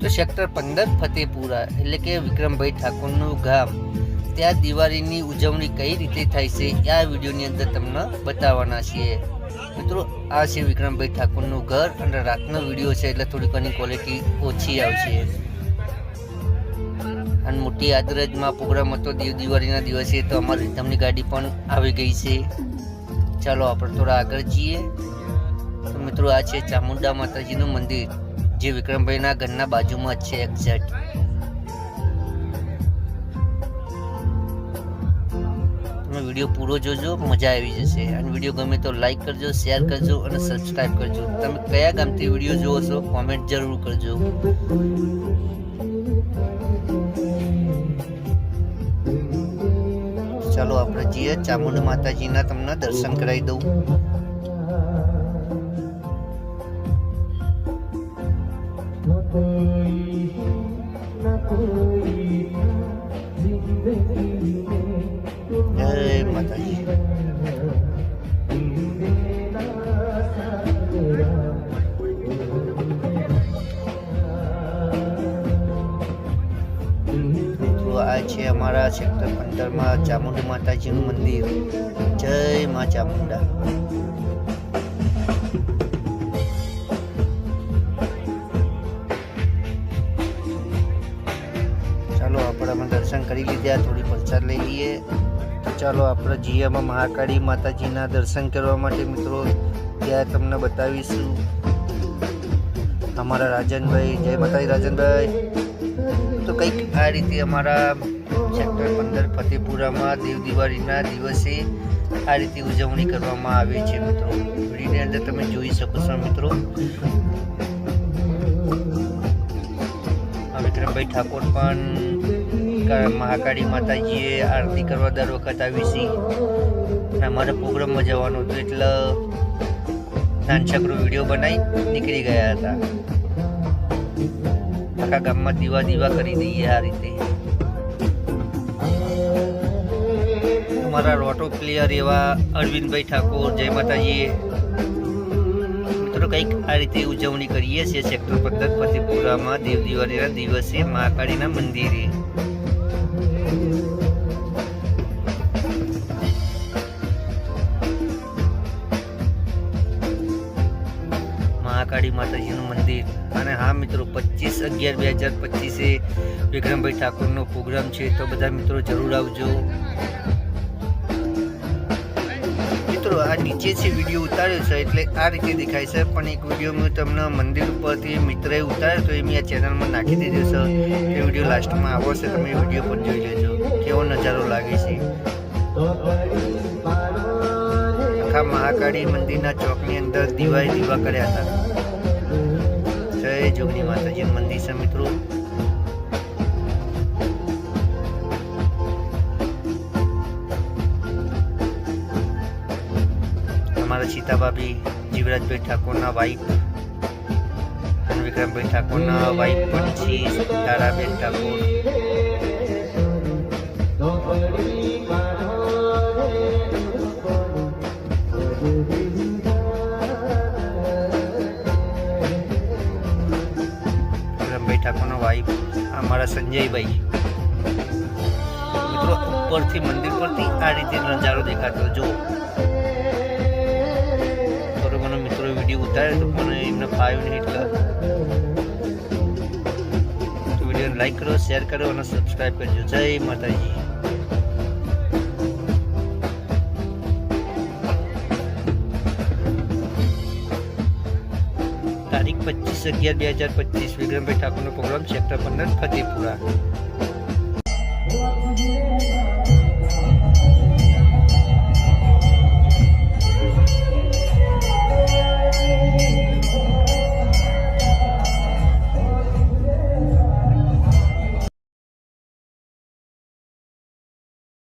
તો સેક્ટર પંદર ફતેપુરા એટલે કે વિક્રમભાઈ ઠાકોરનું ગામ, ત્યાં દિવાળીની ઉજવણી કઈ રીતે થાય છે આ વિડીયોની અંદર તમને બતાવવાના છીએ. મિત્રો, આ છે વિક્રમભાઈ ઠાકોરનું ઘર અને રાતનો વીડિયો છે એટલે થોડી ઘણી ક્વોલિટી ઓછી આવશે. અને મોટી આદરજમાં પ્રોગ્રામ હતો દેવ, દિવાળીના દિવસે તો અમારી તમની ગાડી પણ આવી ગઈ છે. ચાલો આપણે થોડા આગળ જઈએ. તો મિત્રો, આ છે ચામુંડા માતાજીનું મંદિર. જે વિક્રમભાઈના ઘરના બાજુમાં જ છે એક્ઝેક્ટ તમે વીડિયો પૂરો જોજો, મજા આવી જશે. અને વીડિયો ગમે તો લાઈક કરજો શેર કરજો અને સબસ્ક્રાઇબ કરજો. તમે કયા ગામથી વીડિયો જોવો છો કોમેન્ટ જરૂર કરજો. ચાલો આપણે જઈએ. ચામુંડ માતાજીના તમને દર્શન કરાવી દઉં. જય માતાજી મિત્રો આ છે અમારા સેક્ટર પંદરમાં ચામુંડ માતાજીનું મંદિર જય મા ચામુંડા લીધા થોડી પલસાર લઈ લઈએ. તો ચાલો આપણે જીયામાં મહાકાળી માતાજીના દર્શન કરવા માટે મિત્રો, ત્યાં તમને બતાવીશું. અમારા રાજનભાઈ, જય માતાજી રાજનભાઈ. તો કંઈક આ રીતે અમારા સેક્ટર પંદર ફતેપુરામાં દેવ દિવાળીના દિવસે આ રીતે ઉજવણી કરવામાં આવે છે મિત્રો. વિડીયોની અંદર તમે જોઈ શકો છો મિત્રો. વિક્રમભાઈ ઠાકોર પણ મહાકાળી માતાજીએ આરતી કરવા દર વખત આવી છે અને અમારે પ્રોગ્રામમાં જવાનું હતું એટલે નાનછકરો વીડિયો બનાવી નીકળી ગયા હતા. આખા ગામમાં દીવા દીવા કરી દઈએ આ રીતે. અમારા રોટો પ્લેયર એવા અરવિંદભાઈ ઠાકોર, જય માતાજીએ મિત્રો કંઈક આ રીતે ઉજવણી કરીએ છીએ સેક્ટર પંદર પતિપુરામાં દેવ દિવાળીના દિવસે મહાકાળીના મંદિરે. મહાકાળી માતાજીનું મંદિર. અને હા મિત્રો, પચીસ અગિયાર બે હજાર પચીસે વિક્રમભાઈ ઠાકોરનો પ્રોગ્રામ છે, તો બધા મિત્રો જરૂર આવજો. નીચે છે વીડિયો ઉતાર્યો છે, એટલે આ રીતે દેખાય છે. પણ એક વીડિયો મેં તમને મંદિર ઉપરથી મિત્રએ ઉતાર્યો તો એ મેં આ ચેનલમાં નાખી દીધો છે. એ વીડિયો લાસ્ટમાં આવો છે, તમે વીડિયો પણ જોઈ લેજો. કેવો નજારો લાગે છે. આખા મહાકાળી મંદિરના ચોકની અંદર દીવાય દીવા કર્યા હતા. જય જોગની માતાજી મંદિર છે મિત્રો. અમારા સીતાભાભી જીવરાજભાઈ ઠાકોરના વાઈફ અને વિક્રમભાઈ ઠાકોરના વાઈફ પણ છે તારાબેન ઠાકોર. વિક્રમભાઈ ઠાકોરના વાઈફ અમારા સંજયભાઈ. ઉપરથી, મંદિર પરથી આ રીતે નજારો દેખાતો. જો ઉતારે તો મને એમને ફાવ્યું નહીં એટલે. વિડીયોને લાઈક કરો શેર કરો અને સબસ્ક્રાઈબ કરજો. જય માતાજી. તારીખ પચીસ અગિયાર બે હજાર પચીસ, વિક્રમભાઈ ઠાકોરનો પ્રોગ્રામ સેક્ટર પંદર ફતેપુરા.